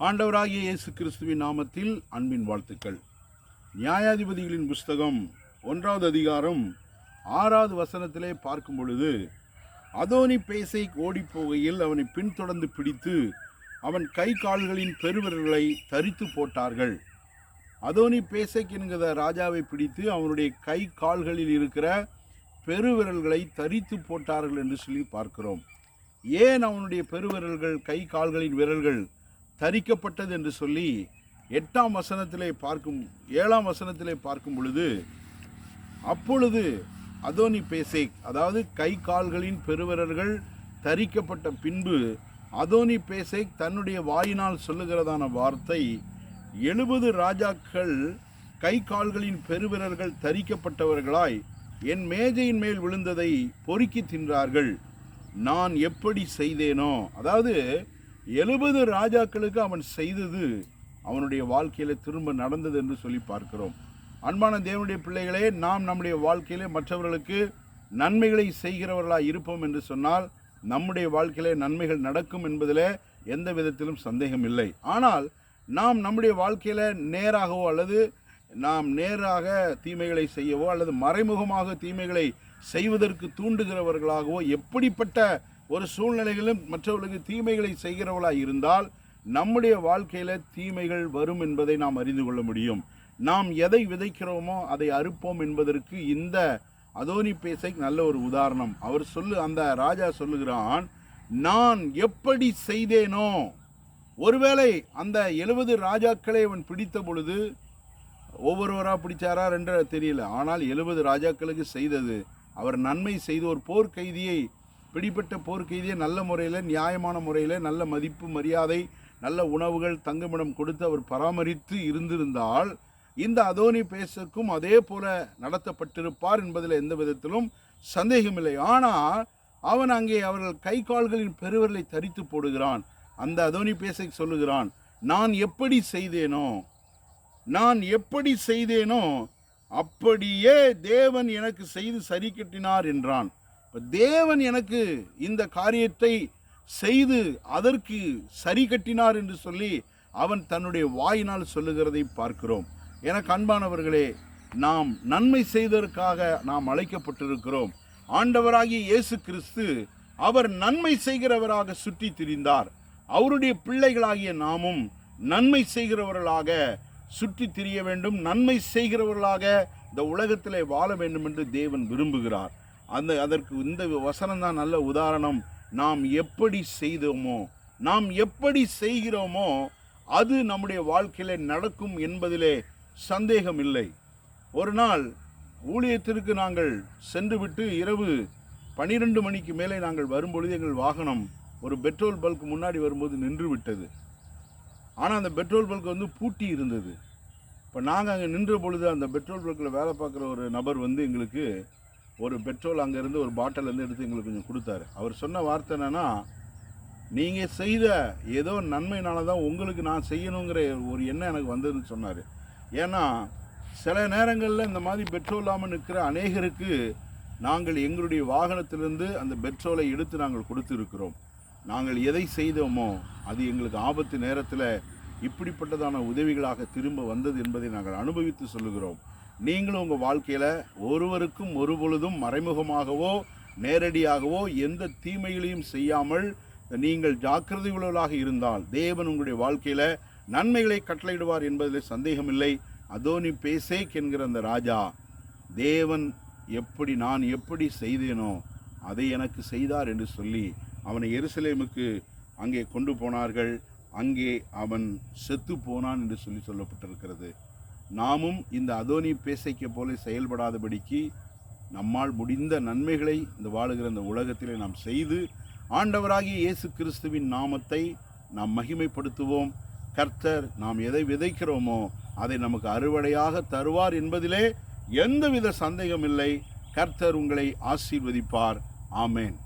ஆண்டவராகிய இயேசு கிறிஸ்துவின் நாமத்தில் அன்பின் வாழ்த்துக்கள். நியாயாதிபதிகளின் புஸ்தகம் ஒன்றாவது அதிகாரம் ஆறாவது வசனத்திலே பார்க்கும் பொழுது அதோனி பேசை ஓடிப்போகையில் அவனை பின்தொடர்ந்து பிடித்து அவன் கை கால்களின் பெருவிரல்களை தரித்து போட்டார்கள். அதோனி பேசைக் என்கிற ராஜாவை பிடித்து அவனுடைய கை கால்களில் இருக்கிற பெருவிரல்களை தரித்து போட்டார்கள் என்று சொல்லி பார்க்கிறோம். ஏன் அவனுடைய பெருவிரல்கள் கை கால்களின் விரல்கள் தரிக்கப்பட்டது என்று சொல்லி எட்டாம் வசனத்திலே பார்க்கும் ஏழாம் வசனத்திலே பார்க்கும் பொழுது அப்பொழுது அதோனி பேசேக் அதாவது கை கால்களின் பெருவரர்கள் தரிக்கப்பட்ட பின்பு அதோனி பேசேக் தன்னுடைய வாயினால் சொல்லுகிறதான வார்த்தை எழுபது ராஜாக்கள் கை கால்களின் பெருவிரர்கள் தரிக்கப்பட்டவர்களாய் என் மேஜையின் மேல் விழுந்ததை பொறுக்கி தின்றார்கள். நான் எப்படி செய்தேனோ அதாவது எழுபது ராஜாக்களுக்கு அவன் செய்தது அவனுடைய வாழ்க்கையில் திரும்ப நடந்தது என்று சொல்லி பார்க்கிறோம். அன்பான தேவனுடைய பிள்ளைகளே நாம் நம்முடைய வாழ்க்கையிலே மற்றவர்களுக்கு நன்மைகளை செய்கிறவர்களாக இருப்போம் என்று சொன்னால் நம்முடைய வாழ்க்கையிலே நன்மைகள் நடக்கும் என்பதில் எந்த விதத்திலும் சந்தேகம் இல்லை. ஆனால் நாம் நம்முடைய வாழ்க்கையில் நேராகவோ அல்லது நாம் நேராக தீமைகளை செய்யவோ அல்லது மறைமுகமாக தீமைகளை செய்வதற்கு தூண்டுகிறவர்களாகவோ எப்படிப்பட்ட ஒரு சூழ்நிலைகளிலும் மற்றவர்களுக்கு தீமைகளை செய்கிறவளாக இருந்தால் நம்முடைய வாழ்க்கையில் தீமைகள் வரும் என்பதை நாம் அறிந்து கொள்ள முடியும். நாம் எதை விதைக்கிறோமோ அதை அறுப்போம் என்பதற்கு இந்த அதோனி பேசை நல்ல ஒரு உதாரணம். அவர் சொல்லு அந்த ராஜா சொல்லுகிறான் நான் எப்படி செய்தேனோ ஒருவேளை அந்த எழுபது ராஜாக்களை அவன் பிடித்த பொழுது ஒவ்வொருவராக பிடிச்சாரா ரெண்டு தெரியல. ஆனால் எழுபது ராஜாக்களுக்கு செய்தது. அவர் நன்மை செய்து ஒரு போர்க்கைதியை பிடிபட்ட பிடிப்பட்ட நல்ல முறையில் நியாயமான முறையில் நல்ல மதிப்பு மரியாதை நல்ல உணவுகள் தங்குமிடம் கொடுத்து அவர் பராமரித்து இருந்திருந்தால் இந்த அதோனி பேசுக்கும் அதே போல நடத்தப்பட்டிருப்பார் என்பதில் எந்த விதத்திலும் சந்தேகமில்லை. ஆனால் அவன் அங்கே அவர்கள் கை கால்களின் பெருவர்களை தரித்து போடுகிறான். அந்த அதோனி பேசை சொல்லுகிறான் நான் எப்படி செய்தேனோ நான் எப்படி செய்தேனோ அப்படியே தேவன் எனக்கு செய்து சரி கட்டினார் என்றான். இப்போ தேவன் எனக்கு இந்த காரியத்தை செய்து அதற்கு சரி கட்டினார் என்று சொல்லி அவன் தன்னுடைய வாயினால் சொல்லுகிறதை பார்க்கிறோம். என அன்பானவர்களே நாம் நன்மை செய்ததற்காக நாம் அழைக்கப்பட்டிருக்கிறோம். ஆண்டவராகிய இயேசு கிறிஸ்து அவர் நன்மை செய்கிறவராக சுற்றி திரிந்தார். அவருடைய பிள்ளைகளாகிய நாமும் நன்மை செய்கிறவர்களாக சுற்றி திரிய வேண்டும். நன்மை செய்கிறவர்களாக இந்த உலகத்திலே வாழ வேண்டும் என்று தேவன் விரும்புகிறார். அந்த அதற்கு இந்த வசனம் தான் நல்ல உதாரணம். நாம் எப்படி செய்தோமோ நாம் எப்படி செய்கிறோமோ அது நம்முடைய வாழ்க்கையில் நடக்கும் என்பதிலே சந்தேகம் இல்லை ஒரு நாள் ஊழியத்திற்கு நாங்கள் சென்றுவிட்டு இரவு பனிரெண்டு மணிக்கு மேலே நாங்கள் வரும்பொழுது எங்கள் வாகனம் ஒரு பெட்ரோல் பல்க் முன்னாடி வரும்போது நின்று விட்டது ஆனால் அந்த பெட்ரோல் பல்க் வந்து பூட்டி இருந்தது. இப்போ நாங்கள் அங்கே நின்ற பொழுது அந்த பெட்ரோல் பல்கில் வேலை பார்க்குற ஒரு நபர் வந்து எங்களுக்கு ஒரு பெட்ரோல் அங்கேருந்து ஒரு பாட்டில் இருந்து எடுத்து எங்களுக்கு கொஞ்சம் கொடுத்தாரு. அவர் சொன்ன வார்த்தை என்னென்னா நீங்கள் செய்த ஏதோ நன்மையினால தான் உங்களுக்கு நான் செய்யணுங்கிற ஒரு எண்ணம் எனக்கு வந்ததுன்னு சொன்னார். ஏன்னா சில நேரங்களில் இந்த மாதிரி பெட்ரோல் இல்லாமல் நிற்கிற அநேகருக்கு நாங்கள் எங்களுடைய வாகனத்திலிருந்து அந்த பெட்ரோலை எடுத்து நாங்கள் கொடுத்துருக்கிறோம். நாங்கள் எதை செய்தோமோ அது எங்களுக்கு ஆபத்து நேரத்தில் இப்படிப்பட்டதான உதவிகளாக திரும்ப வந்தது என்பதை நாங்கள் அனுபவித்து சொல்லுகிறோம். நீங்களும் உங்கள் வாழ்க்கையில் ஒருவருக்கும் ஒரு பொழுதும் மறைமுகமாகவோ நேரடியாகவோ எந்த தீமைகளையும் செய்யாமல் நீங்கள் ஜாக்கிரதை உள்ளவர்களாக இருந்தால் தேவன் உங்களுடைய வாழ்க்கையில் நன்மைகளை கட்டளையிடுவார் என்பதில் சந்தேகமில்லை. அதோனி பேசேக் என்கிற அந்த ராஜா தேவன் எப்படி நான் எப்படி செய்தேனோ அதை எனக்கு செய்தார் என்று சொல்லி அவனை எருசலேமுக்கு அங்கே கொண்டு போனார்கள். அங்கே அவன் செத்து போனான் என்று சொல்லி சொல்லப்பட்டிருக்கிறது. நாமும் இந்த அதோனி பேசைக்க போல செயல்படாதபடிக்கு நம்மால் முடிந்த நன்மைகளை இந்த வாழுகிற இந்த உலகத்திலே நாம் செய்து ஆண்டவராகிய இயேசு கிறிஸ்துவின் நாமத்தை நாம் மகிமைப்படுத்துவோம். கர்த்தர் நாம் எதை விதைக்கிறோமோ அதை நமக்கு அறுவடையாக தருவார் என்பதிலே எந்தவித சந்தேகமில்லை. கர்த்தர் உங்களை ஆசீர்வதிப்பார். ஆமேன்.